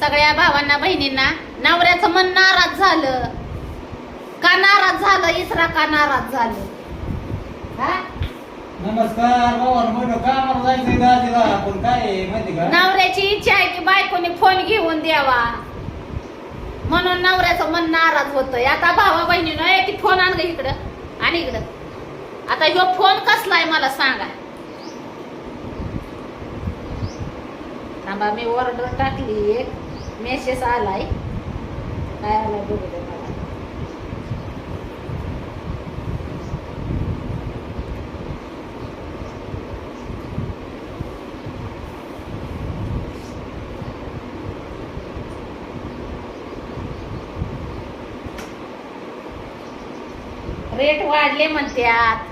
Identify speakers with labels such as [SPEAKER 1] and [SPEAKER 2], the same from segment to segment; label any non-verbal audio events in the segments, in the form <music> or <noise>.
[SPEAKER 1] सगळ्या भावांना बहिणींना नवऱ्याचं मन नाराज झालं. का नाराज झालं? इसरा का नाराज झालं?
[SPEAKER 2] नमस्कार
[SPEAKER 1] नवऱ्याची इच्छा आहे की बायकोने फोन घेऊन द्यावा. म्हणून नवऱ्याचं मन नाराज होतंय. आता भावा बहिणीनं ती फोन आण ग इकडं. आणि इकडं. आता ह्यो फोन कसला आहे मला सांगा. थांबा मी ऑर्डर टाकली. एक मेसेज आलाय. काय आलाय बघू दे मला रेट वाढले म्हणत्यात.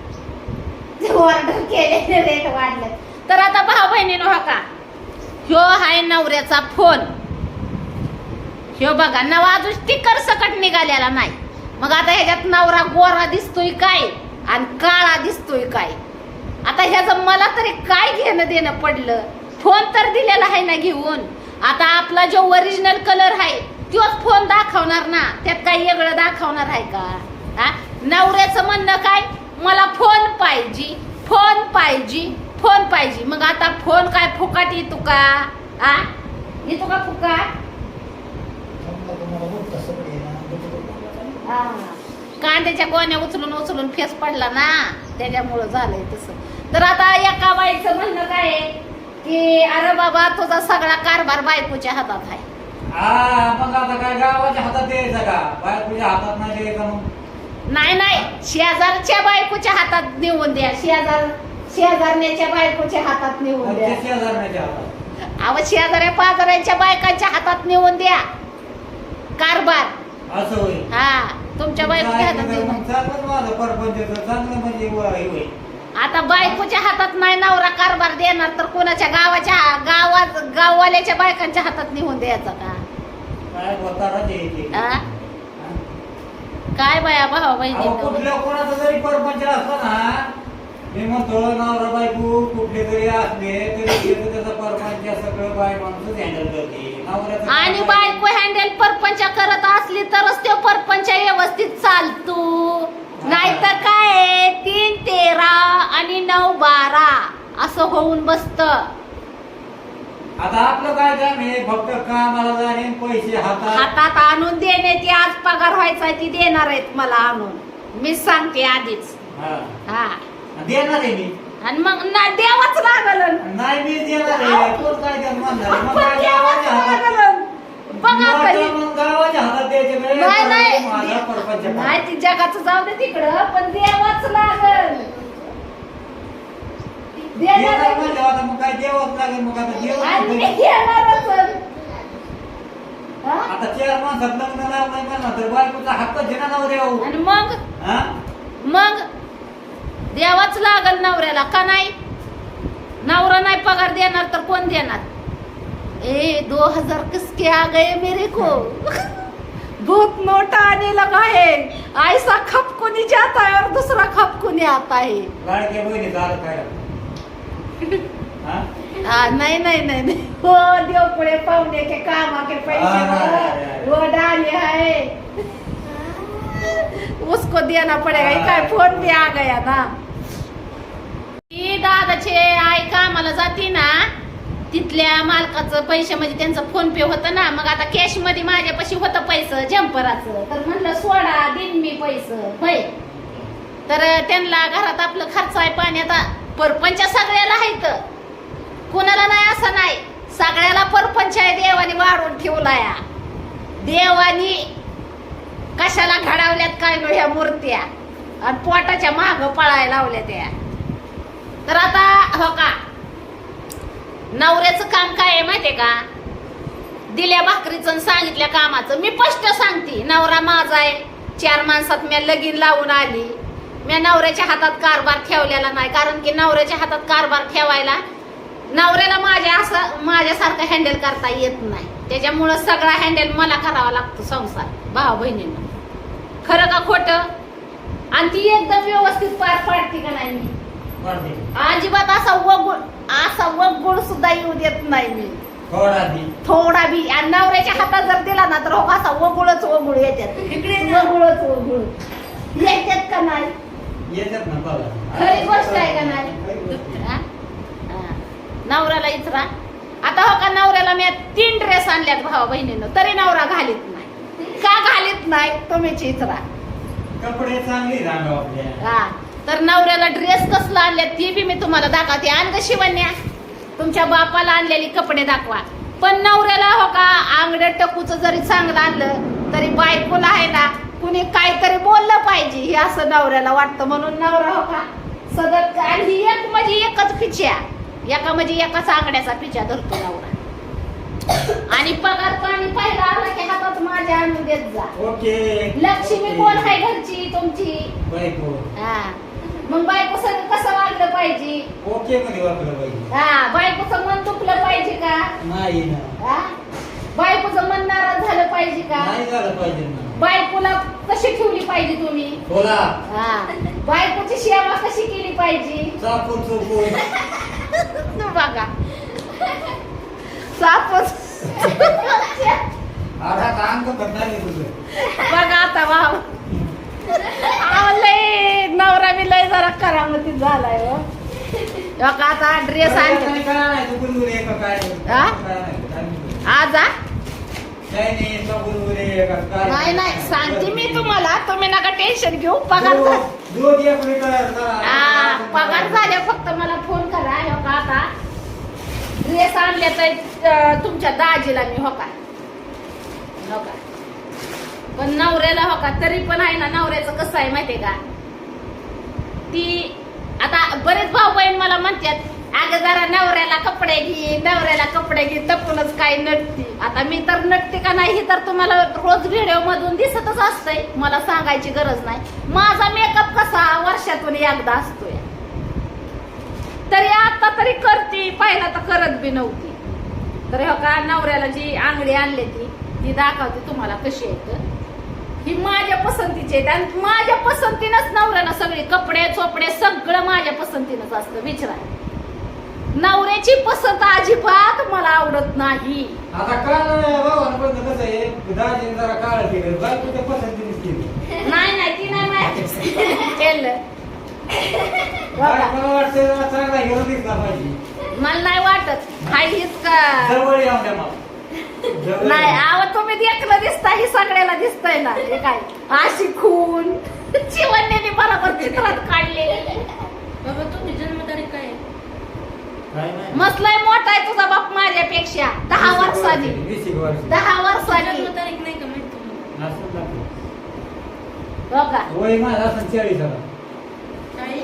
[SPEAKER 1] ऑर्डर केले रेट वाढले. तर आता भाऊ बहिणीनो हो का? ह्यो हाय नवऱ्याचा फोन हे बघा नवा अजून स्टिकर सकट निघालेला नाही. मग आता ह्याच्यात नवरा गोरा दिसतोय काय? आणि काळा दिसतोय काय? आता ह्याचं मला तरी काय घेणं देणं पडलं? फोन तर दिलेला आहे ना घेऊन. आता आपला जो ओरिजिनल कलर आहे तोच फोन दाखवणार ना? त्यात काही वेगळं दाखवणार आहे का? हा? नवऱ्याचं म्हणणं काय? मला फोन पाहिजे फोन पाहिजे फोन पाहिजे. मग आता फोन काय फुकाट येतो का? आ येतो का फुकाट
[SPEAKER 2] समजा तुम्हाला बघ कसं पण आहे ना, बघ बघ.
[SPEAKER 1] हा. कांद्याच्या गोण्या उचलून उचलून फेस पडला ना त्याच्यामुळं झालंय तसं. तर आता एका बाईचं म्हणणं काय आहे की अरे बाबा तुझा सगळा कारभार बायकोच्या हातात आहे.
[SPEAKER 2] मग आता काय गावाच्या हातात द्यायचं का? बायकोच्या हातात नाही द्यायचं मग.
[SPEAKER 1] नाही नाही शेजारच्या बायकोच्या हातात नेऊन द्या. शेजार शेजारण्याच्या बायकोच्या हातात नेऊन द्या.
[SPEAKER 2] हातात.
[SPEAKER 1] अव शेजाऱ्या पाजाऱ्यांच्या बायकांच्या हातात नेऊन द्या. कारभार.
[SPEAKER 2] असं होईल.
[SPEAKER 1] हा तुमच्या
[SPEAKER 2] चांगलं म्हणजे
[SPEAKER 1] आता बायकोच्या हातात नाही नवरा कारभार देणार तर कोणाच्या गावाच्या गावात गाववाल्याच्या बायकांच्या हातात निघून द्यायचा का?
[SPEAKER 2] काय
[SPEAKER 1] बाया भावा बहिणी?
[SPEAKER 2] कुठल्या कोणाचा जरी परपंच असला ना मी म्हणतो नवरा बायको कुठले तरी असले तरी त्याचं त्याचा परपंच सगळं बाय माणूसच हँडल करते. नवऱ्याचं
[SPEAKER 1] असली तरच तो परपंच व्यवस्थित चालतो. नाही तर काय तीन तेरा आणि नऊ बारा. असं होऊन बसत.
[SPEAKER 2] आता आपलं काय काम आहे? फक्त कामाला जाणे पैसे हातात.
[SPEAKER 1] हातात आणून देणे ती आज पगार व्हायचा ती देणार आहेत मला आणून. मी सांगते आधीच.
[SPEAKER 2] हा.
[SPEAKER 1] हा.
[SPEAKER 2] देणार आहे मी.
[SPEAKER 1] आणि मग ना द्यावाच लागल.
[SPEAKER 2] नाही मी देणार आहे. कोण काय देणार? मग काय हातात
[SPEAKER 1] लागल. बघा कधी नाही नाही. नाही ती जगाचं जाऊ दे तिकडं पण द्यावाच लागल.
[SPEAKER 2] म्हणजे आता मग काय द्यावंच लागेल मग आता
[SPEAKER 1] आणि
[SPEAKER 2] देवच
[SPEAKER 1] मी देणारच. हा?
[SPEAKER 2] आता चार माणसात लग्न लावलंय म्हणलं तर बायकोचा हक्क घेणार नवऱ्यावर
[SPEAKER 1] आणि मग? मग? द्यावाच लागल नवऱ्याला का नाही? नवरा नाही पगार देणार तर कोण देणार? ए दो हजार किसके आ गए मेरे को? बहुत नोटा आने लगा है। ऐसा खप कोनी जाता है और दूसरा खप कोनी आता है।
[SPEAKER 2] हा?
[SPEAKER 1] आ, नहीं नहीं नहीं नहीं। वो देव पड़े पावने के काम के पैसे। वो डाले है। उसको देना पड़ेगा। ये काय फोन भी आ गया ना? ती दादाचे आई कामाला जाते ना? तिथल्या मालकाचं पैसे म्हणजे त्यांचं फोन पे होतं ना मग आता कॅशमध्ये माझ्यापाशी होतं पैसं जम्पराचं तर म्हणलं सोडा दिन मी पैसे. होय. तर त्यांना घरात आपलं खर्च आहे पाणी आता परपंच सगळ्याला आहेत. कुणाला नाही असं नाही. सगळ्याला परपंच आहे देवाने ठेवला या. देवानी कशाला घडावल्यात काय नो ह्या मूर्त्या? आणि पोटाच्या माग पळायला लावल्या त्या तर आता हो का नवऱ्याचं काम काय आहे माहितीये का? दिल्या भाकरीचं सांगितल्या कामाचं. मी स्पष्ट सांगते नवरा माझा आहे. चार माणसात मी लगीन लावून आली. मी नवऱ्याच्या हातात कारभार ठेवलेला नाही कारण की नवऱ्याच्या हातात कारभार ठेवायला नवऱ्याला माझ्या असं माझ्यासारखं हँडल करता येत नाही. त्याच्यामुळं सगळा हँडल मला करावा लागतो संसार भाऊ बहिणींना. खरं का खोटं? आणि ती एकदम व्यवस्थित पार पाडते का नाही. अजिबात असा वगुळ असा वगुळ सुद्धा येऊ देत नाही मी.
[SPEAKER 2] थोडा
[SPEAKER 1] बी. आणि नवऱ्याच्या हातात जर दिला ना तर हो असा वगुळच वगुळ येतात
[SPEAKER 3] इकडे ना.
[SPEAKER 1] वगुळच वगुळ येतात का नाही?
[SPEAKER 2] येतात ना
[SPEAKER 1] खरी गोष्ट आहे का नाही? नवऱ्याला इचरा. आता हो का नवऱ्याला मी तीन ड्रेस आणल्यात भावा बहिणीनं. तरी नवरा घालीत नाही. का घालीत नाही? तुम्हीच इचरा.
[SPEAKER 2] कपडे चांगली रांगा आपल्या.
[SPEAKER 1] हा. तर नवऱ्याला ड्रेस कसला आणल्यात ती बी मी तुम्हाला दाखवते. आण ग शिवण्या. तुमच्या बापाला आणलेली कपडे दाखवा. पण नवऱ्याला हो का आंगड टकूच जरी चांगलं आणलं तरी बायकोला आहे ना कुणी काहीतरी बोललं पाहिजे. हे असं नवऱ्याला वाटतं. म्हणून नवरा हो का सगळं आणि ही एक म्हणजे एकच पिच्या एका म्हणजे एकाच आंगड्याचा पिच्या धरतो नवरा. आणि पगार पाणी पहिला आला की हातात माझ्या आणून देत जा.
[SPEAKER 2] ओके.
[SPEAKER 1] लक्ष्मी कोण आहे घरची? तुमची?
[SPEAKER 2] बायको.
[SPEAKER 1] हा. मग बायको कसं वागलं पाहिजे?
[SPEAKER 2] ओके मध्ये वापरलं पाहिजे.
[SPEAKER 1] हा बायकोचं मन दुखलं पाहिजे का?
[SPEAKER 2] नाही ना.
[SPEAKER 1] हा? बायकोचं मन नाराज झालं पाहिजे का?
[SPEAKER 2] नाही झालं पाहिजे ना.
[SPEAKER 1] बायकोला कशी ठेवली पाहिजे तुम्ही?
[SPEAKER 2] बोला.
[SPEAKER 1] हा. बायकोची सेवा कशी केली पाहिजे?
[SPEAKER 2] चापून
[SPEAKER 1] बघा. सापच
[SPEAKER 2] आधा अंग करणार नाही तुझं
[SPEAKER 1] बघा आता भाव अहो, लय नवरा बी लय जरा करामती झालाय हो. बघा आता ड्रेस आणते
[SPEAKER 2] का.
[SPEAKER 1] आज आ?
[SPEAKER 2] नाही का का
[SPEAKER 1] नाही नाही सांगते मी तुम्हाला. तुम्ही नका टेन्शन घेऊ. पगार. हा, पगार झाले फक्त मला फोन करा हो का आता? ड्रेस आणले तर तुमच्या दाजीला मी हो का? हो का? पण नवऱ्याला हो का तरी पण आहे ना नवऱ्याचं कसं आहे माहितीये का? ती आता बरेच भाऊ बहीण मला म्हणतात अगं जरा नवऱ्याला कपडे घे नवऱ्याला कपडे घे तपूनच काय नटती. आता मी तर नटते का नाही हे तर तुम्हाला रोज व्हिडिओ मधून दिसतच असतंय. मला सांगायची गरज नाही. माझा मेकअप कसा वर्षातून एकदा असतोय. तरी आता तरी करते पहिला तर करत बी नव्हती. तर हो का नवऱ्याला जी आंगडी आणली ती ती दाखवते तुम्हाला कशी आहे तर. ही माझ्या पसंतीची आहेत आणि माझ्या पसंतीनंच नवऱ्याला सगळे कपडे चोपडे सगळं माझ्या पसंतीनंच असतं विचारा. नवऱ्याची पसंत अजिबात मला आवडत नाही.
[SPEAKER 2] आता काल भावानं पण कसं आहे? दाजीने जरा काळ केलं. बायकोच्या पसंतीनेच केली.
[SPEAKER 1] नाही नाही ती नाही माझ्या केलं.
[SPEAKER 2] मला वाटतं जरा चांगला हिरो दिसला पाहिजे.
[SPEAKER 1] मला नाही वाटत. हाय हीच का?
[SPEAKER 2] जवळ येऊन द्या मला. जवळ
[SPEAKER 1] नाही. आव तुम्ही देखलं दिसता ही सगळ्याला दिसतंय ना. हे काय अशी खून. चिवण्याने बरोबर चित्रात काढले
[SPEAKER 3] बाबा जन्मतारीख काय आहे?
[SPEAKER 1] मसलाय मोठा आहे तुझा बाप माझ्यापेक्षा. दहा वर्षांनी.
[SPEAKER 2] वीस एक वर्ष.
[SPEAKER 1] दहा वर्षांनी.
[SPEAKER 3] जन्मतारीख नाही का माहीत तुम्हाला?
[SPEAKER 2] असं लागतं.
[SPEAKER 1] बघा
[SPEAKER 2] वय माझा असं चाळीस आता
[SPEAKER 3] काही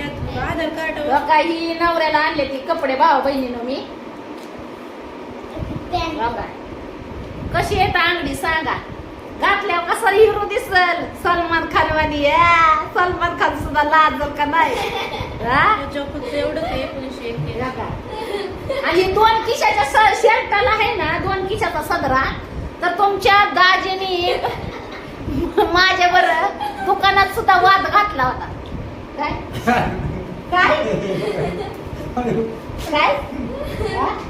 [SPEAKER 3] यात आधार कार्ड
[SPEAKER 1] बघा ही नवऱ्याला आणले ती कपडे भावा बहिणीनं मी. बघा कशी येत अंगडी? सांगा. घातल्यावर कसा हिरो दिसल? सलमान खान वाली सलमान खान सुद्धा लाजल का नाही. आणि दोन किशाच्या शर्टाला आहे ना दोन किशाचा सदरा. तर तुमच्या दाजीने माझ्या बर दुकानात सुद्धा वाद घातला होता. काय? <laughs> काय?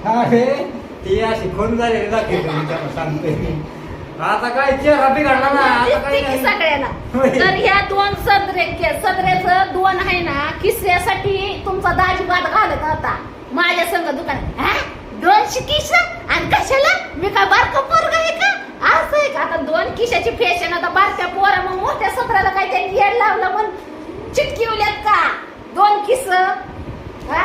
[SPEAKER 1] काय?
[SPEAKER 2] ती अशी खून झालेली दाखवते मी त्याला सांगतोय. आता काय चेहरा बिघडला ना आता काय
[SPEAKER 1] दिसते की
[SPEAKER 2] नाही.
[SPEAKER 1] सगळ्याला. तर ह्या दोन सदरे सदऱ्याचं दोन आहे ना किस्स्यासाठी तुमचा दाजी वाद घालत होता. माझ्या संग दुकान हा? दोनशे किस? आणि कशाला? मी काय बारका पोरग आहे का? असं आहे का? आता दोन किशाची फॅशन आता बारक्या पोरा मग मोठ्या सत्राला काय त्यांनी येड लावलं मग चिटकिवल्यात का? दोन किस? हा?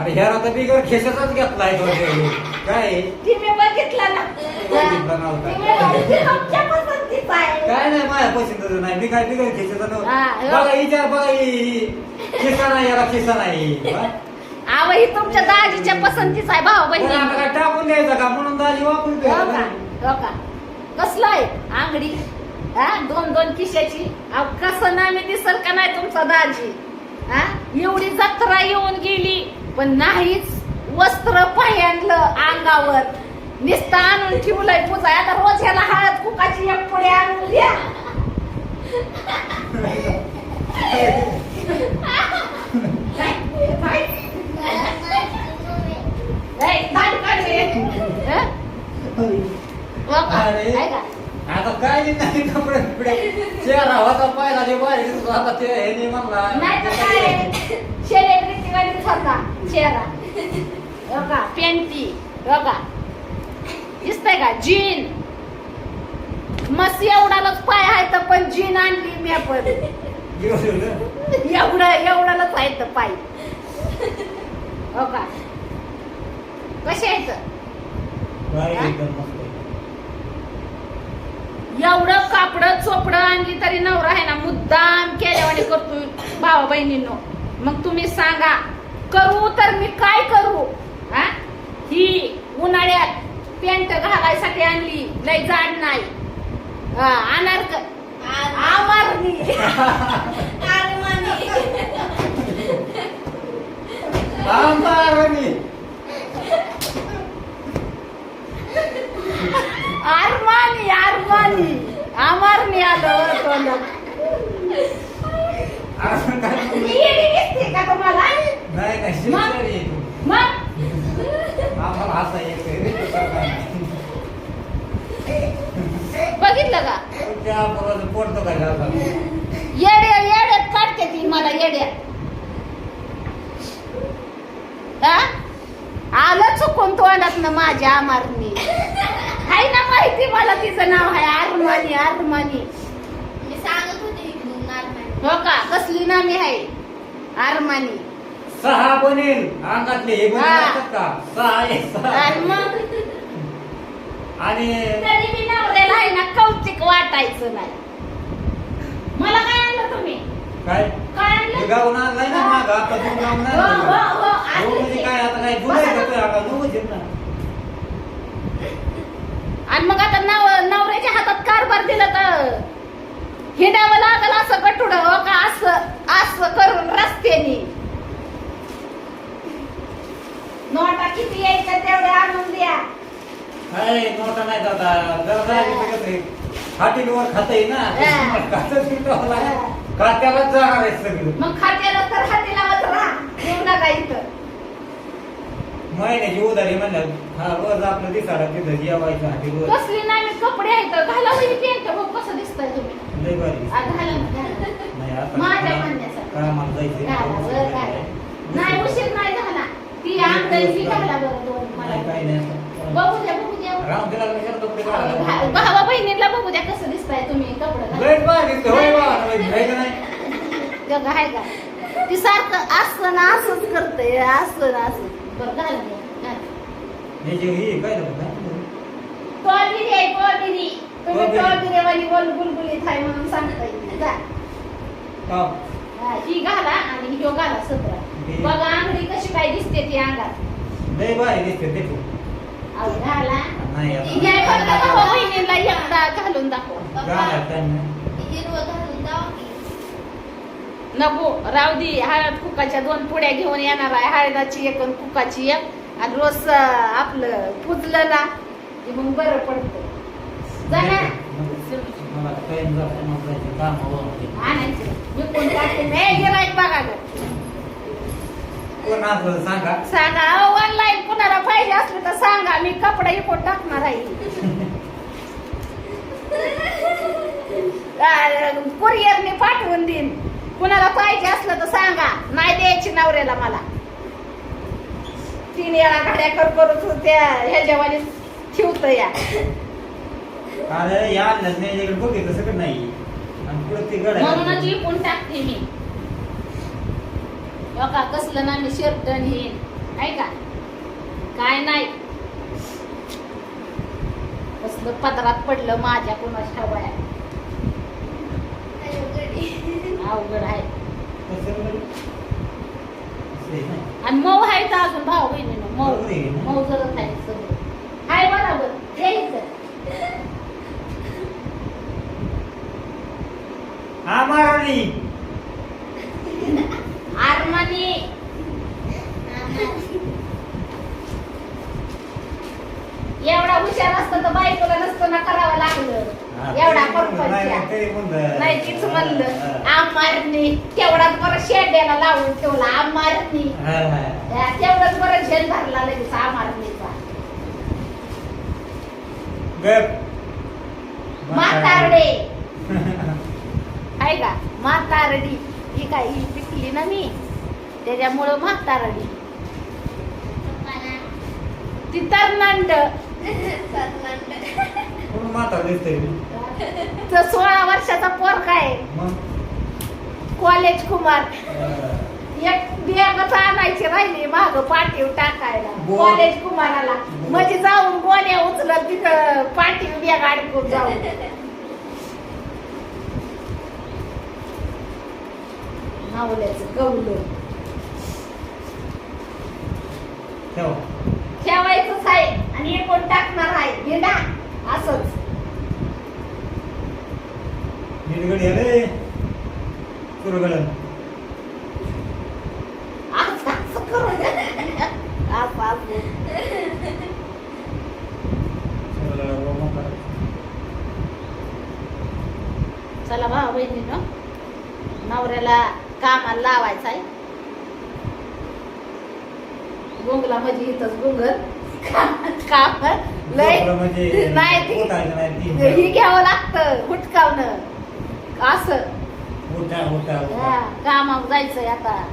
[SPEAKER 2] अरे ह्या आता बिगर खेशाचाच घेतलाय तो ते. काय?
[SPEAKER 1] ती मी बघितला ना.
[SPEAKER 2] बघितला नव्हता.
[SPEAKER 1] ती मी बघितली, तुमच्या पसंतीचा आहे.
[SPEAKER 2] काय नाही माझ्या पसंतचं नाही. मी काय बिगर खेशाचा
[SPEAKER 1] हा,
[SPEAKER 2] नव्हता?
[SPEAKER 1] हो.
[SPEAKER 2] बघा विचार बघा ही- ही खिसा नाही याला खिसा नाही. हा?
[SPEAKER 1] आव ही तुमच्या दाजीच्या पसंतीचा आहे भाऊ
[SPEAKER 2] पण आता
[SPEAKER 1] बहिणी
[SPEAKER 2] काय टाकून द्यायचं का? म्हणून दाजी वापरून
[SPEAKER 1] हो का?
[SPEAKER 2] द्या
[SPEAKER 1] हो का? कसलं आहे? आंगडी. हा? दोन दोन किशाची अहो कसं नाही मी दिसल का नाही तुमचा दाजी? हा? एवढी जत्रा येऊन गेली पण नाहीच वस्त्र पायांडलं अंगावर. नुसतं आणून ठेवलंय पूजा. आता रोज ह्याला हळद कुकाची एक पुढे आणून द्या. <laughs>
[SPEAKER 2] आता काय नाही कपडे बिपडे चेहरा होता पाहिला ते बाहेर दिसत होता. ते हे नाही म्हणला.
[SPEAKER 1] नाही तर काय? होता चेहरा. बघा पेंटी बघा. दिसतंय का? जीन. मस्त एवढालाच पाय आहे तर पण जीन आणली मी पण एवढं एवढालाच आहे तर पाय. हो का कसे आहेत?
[SPEAKER 2] एकदम मस्त.
[SPEAKER 1] एवढं कापड चोपडं आणली तरी नवरा आहे ना मुद्दाम केल्यावाने करतोय भावा बहिणींनो मग तुम्ही सांगा करू तर मी काय करू? हा? ही उन्हाळ्यात पेंट घालायसाठी आणली लय जाड नाही. हा, अनारक आमारणी
[SPEAKER 2] आंबाराणी.
[SPEAKER 1] आरमानी आरमानी आमारणी आलं दिसते का तुम्हाला. बघितलं का?
[SPEAKER 2] काय?
[SPEAKER 1] येड्या येड्यात काढते ती मला येड्यात हा? आलं चुकून तोंडात ना माझ्या अमारणी माहिती मला तिचं नाव आहे आरमानी आरमानी
[SPEAKER 3] मी सांगत होते इकडून.
[SPEAKER 1] हो का? कसली नामी आहे? आरमानी
[SPEAKER 2] सहा बनेल अंगातले हे बनेल
[SPEAKER 1] हा.
[SPEAKER 2] असतात का? सहा आहे सहा.
[SPEAKER 1] आणि मग?
[SPEAKER 2] आणि
[SPEAKER 1] तरी मी नवऱ्याला आहे ना कौतिक वाटायचं नाही. मला काय आणलं तुम्ही?
[SPEAKER 2] काय?
[SPEAKER 1] काय
[SPEAKER 2] हे
[SPEAKER 1] आणलं
[SPEAKER 2] गाऊन आणलाय ना मागं आता तू गाऊन
[SPEAKER 1] हो, हो, हो,
[SPEAKER 2] हो, म्हणजे काय आता काय. घेतोय आता आहेत ना
[SPEAKER 1] आणि मग आता नव नवऱ्याच्या हातात कारभार दिला तर हिंडावं लागल असं गटुड हो का? असं असं करून रस्त्याने. नोटा किती यायच्या तेवढे आणून द्या.
[SPEAKER 2] काय नोटा नाही दादा जरा आहे, हाटीवर ना. खातं लागेल. खात्यालाच जाणार आहे सगळं.
[SPEAKER 1] मग खात्याला तर हाती लावत राहा. येऊ नका इथं.
[SPEAKER 2] महिन्याची उधारी म्हणलं हा रोज आपलं दिसाडा तिथं जेवायचं हाटी रोज.
[SPEAKER 1] कसली नाही कपडे आहेत घाला होईल पेंट बघ कसं दिसतंय तुम्ही.
[SPEAKER 2] लय भारी.
[SPEAKER 1] आ, घाला ना, घाला.
[SPEAKER 2] नाही आता
[SPEAKER 1] माझ्या
[SPEAKER 2] मला-
[SPEAKER 1] म्हणण्यासारखं.
[SPEAKER 2] कामाला जायचंय.
[SPEAKER 1] घाला, बरं, घाला. नाही उशीर नाही झाला ती अंगठी घाला बरं दोन मला.
[SPEAKER 2] नाही, काही नाही. आता.
[SPEAKER 1] बघू द्या बघू द्या.
[SPEAKER 2] राम तिला कशाला कपडे
[SPEAKER 1] भा-
[SPEAKER 2] घालायला?
[SPEAKER 1] भावा बहिणीला बघू द्या कसं दिसताय तुम्ही कपडे
[SPEAKER 2] लय भारी दिसतं, होय बा, होय, आहे का नाही?
[SPEAKER 1] जग आहे का ती सारखं असं ना असंच करतंय असं ना असं. टॉबिरी आहे म्हणून सांगताय जा.
[SPEAKER 2] का?
[SPEAKER 1] हा, घाला आणि ह्यो घाला सतरा. बघा अंगडी कशी काय दिसते ती अंगात.
[SPEAKER 2] लय भारी दिसते ते
[SPEAKER 1] घाला. फक्त बहिणीला एकदा घालून दाखवा.
[SPEAKER 3] हिरवं घालून की.
[SPEAKER 1] नको राहू दे हळद कुकाच्या दोन पुड्या घेऊन येणार आहे हळदाची एक आणि कुकाची एक. आणि रोज आपलं पुजलं ना की मग बरं पडतं. जाणार. आणायचं. मी कोण टाकते? नाही गिराईक बघा
[SPEAKER 2] सांगा.
[SPEAKER 1] सांगा ऑनलाईन कुणाला पाहिजे असलं तर सांगा मी कपडा इकडून टाकणार आहे? <laughs> कुरिअरने पाठवून देईन. कुणाला पाहिजे असलं तर सांगा. नाही द्यायची नवऱ्याला मला. तीन वेळा घड्या कर करून त्या ह्याच्यावाली ठेवत या.
[SPEAKER 2] अरे या आणलं नाही याच्याकडे बघितलं सगळं नाही. आणि पुढे ते गड
[SPEAKER 1] म्हणूनच विकून टाकते मी. बघा कसलं ना मी शर्ट हे. ऐका काय नाही. कसलं पदरात पडलं माझ्या कोणाच्या वया अवघड आहे. आणि मऊ आहे तर अजून भाऊ बहिणीनं मऊ. मऊ जरच आहे सगळं आहे बरोबर. यायचं आरमानी. एवढा हुशार असतं तर बायकोला नसतं ना करावं लागलं. एवढा.
[SPEAKER 2] नाही
[SPEAKER 1] तीच म्हणलं. आमारणी तेवढाच बरं शेड्याला लावून ठेवला आमारणी
[SPEAKER 2] हा, हा.
[SPEAKER 1] तेवढंच बरं झेल धरला लगेच आमारणीचा
[SPEAKER 2] गप.
[SPEAKER 1] म्हातारडे. <laughs> आहे का? म्हातारडी. ही काय ही पिकली ना मी? त्याच्यामुळं म्हातारडी. ती तरनांड <laughs>
[SPEAKER 2] म्हातारं
[SPEAKER 1] सोळा वर्षाचा पोरका आहे.
[SPEAKER 2] मग?
[SPEAKER 1] कॉलेज कुमार. एक बॅगच आणायची राहिली माग पाठीव टाकायला. कॉलेज कुमाराला. म्हणजे जाऊन गोण्या उचलत तिथं पाठीव बॅग अडकून जाऊन. नावल्याचं गवलं
[SPEAKER 2] ठेव.
[SPEAKER 1] ठेवायचंच आहे आणि एक कोण टाकणार आहे? हिंडा असंच.
[SPEAKER 2] नीट गडी आले. सुरू गडन.
[SPEAKER 1] असं असं करू. असं असं
[SPEAKER 2] चला,
[SPEAKER 1] भाऊ बहिणीनं नवऱ्याला कामाला लावायचं आहे. गुंगला म्हणजे इथंच गुंगल काम लय
[SPEAKER 2] म्हणजे
[SPEAKER 1] नाही ही घ्यावं लागतं हुटकावणं. असं.
[SPEAKER 2] उठा उठा.
[SPEAKER 1] हा, कामावर जायचंय आता.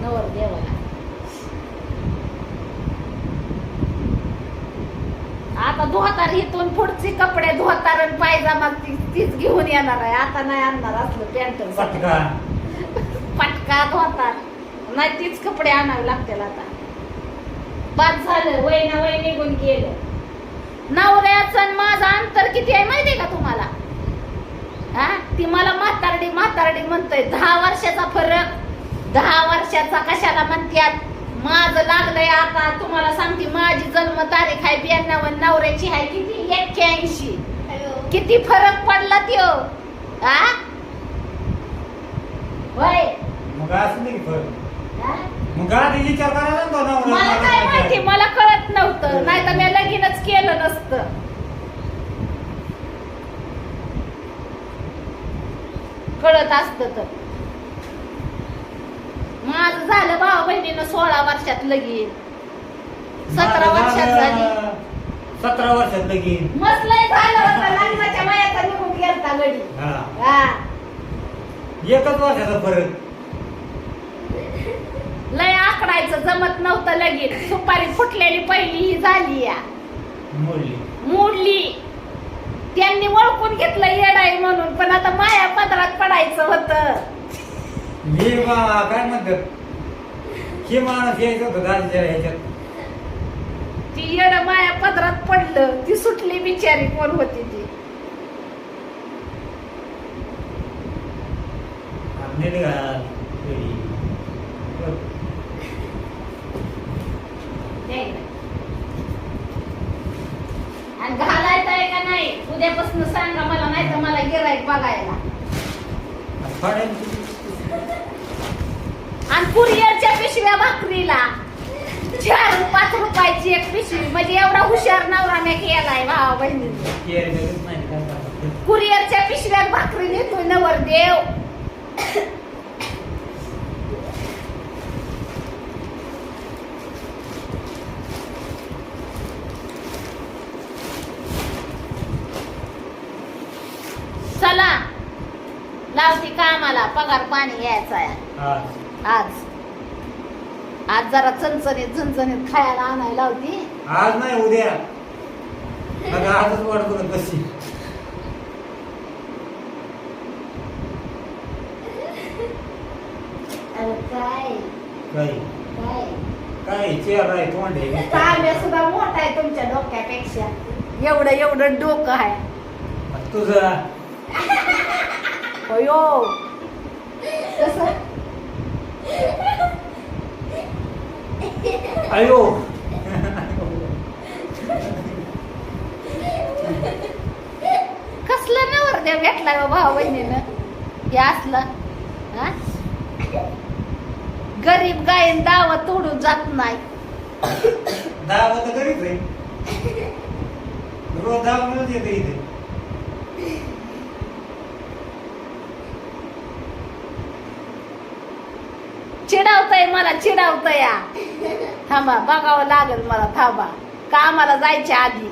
[SPEAKER 1] नवर देवाला. आता धोतार इथून पुढचे कपडे धोतार आणि पायजामा ती- तीच घेऊन येणार आहे. आता नाही आणणार असलं पॅन्ट.
[SPEAKER 2] पटका
[SPEAKER 1] पटका धोतार नाही तीच कपडे आणावे लागतील आता. बाद झालं वय ना वय निघून गेलं. नवऱ्याचं आणि माझं अंतर किती आहे माहितीये का तुम्हाला? हा? ती मला म्हातारडी म्हातारडी म्हणतोय. दहा वर्षाचा फरक. दहा वर्षाचा कशाला म्हणत्यात? माझं लागलंय आता. तुम्हाला सांगते माझी जन्म तारीख आहे ब्याण्णव आणि नवऱ्याची आहे किती? एक्क्याऐंशी. किती फरक पडला त्यो? हा? वय
[SPEAKER 2] मग असं नाही फरक.
[SPEAKER 1] हा?
[SPEAKER 2] मग आधी विचार करायला ना तो नवरा.
[SPEAKER 1] मला काय माहिती? मला कळत नव्हतं. नाही तर मी लगीनच केलं नसतं. कळत असत तर. माझं झालं भाऊ बहिणीनं सोळा वर्षात लगीन. सतरा वर्षात
[SPEAKER 2] झालं
[SPEAKER 1] झाली.
[SPEAKER 2] सतरा वर्षात लगीन.
[SPEAKER 1] मस्त लय झालं होतं. लग्नाच्या वयाचा निघून गेलता गडी
[SPEAKER 2] हा.
[SPEAKER 1] हा.
[SPEAKER 2] एकच वर्षाचा फरक.
[SPEAKER 1] लय आकडायचं जमत नव्हतं लगीन. सुपारी फुटलेली पहिली ही झाली या.
[SPEAKER 2] मोडली.
[SPEAKER 1] मोडली. त्यांनी ओळखून घेतलं येडाई म्हणून पण आता माया पदरात पडायचं होतं.
[SPEAKER 2] मी काय म्हणतात? हे माणूस यायचं होतं ह्याच्यात.
[SPEAKER 1] ती येड माया पदरात पडलं ती सुटली बिचारी कोण होती ती?
[SPEAKER 2] नीट घाल घरी.
[SPEAKER 1] द्याय ना. आणि घालायचं आहे का नाही उद्यापासून सांगा मला नाही गिराईक बघायला. आणि कुरिअरच्या पिशव्या भाकरीला. चार पाच रुपयाची एक पिशवी. म्हणजे एवढा हुशार नवरा मी केलाय भावा
[SPEAKER 2] करायचं.
[SPEAKER 1] कुरिअरच्या पिशव्यात भाकरी नेतोय नवरदेव. लावती कामाला पगार पाणी यायचा आहे. आज. आज जरा चणचणीत झणझणीत खायला आणायला लावती.
[SPEAKER 2] आज नाही उद्या. आजच वाट बघत बसली.
[SPEAKER 1] अरे काय?
[SPEAKER 2] काय?
[SPEAKER 1] काय?
[SPEAKER 2] काय चेअर आहे तोंड आहे
[SPEAKER 1] तांब्या सुद्धा मोठा आहे तुमच्या डोक्यापेक्षा. एवढं एवढं डोकं आहे.
[SPEAKER 2] तुझं
[SPEAKER 1] अयो कसं
[SPEAKER 2] अयो
[SPEAKER 1] कसलं नवरदेव घेतलाय बा भाऊ बहिणीनं हे असलं हा? गरीब गायन दावा तोडून जात नाही.
[SPEAKER 2] दहा तर घरीच आहे. रोज दाबूनच येते इथे.
[SPEAKER 1] मला चिडवतय. या थांबा बघावं लागेल मला थांबा. कामाला जायच्या आधी?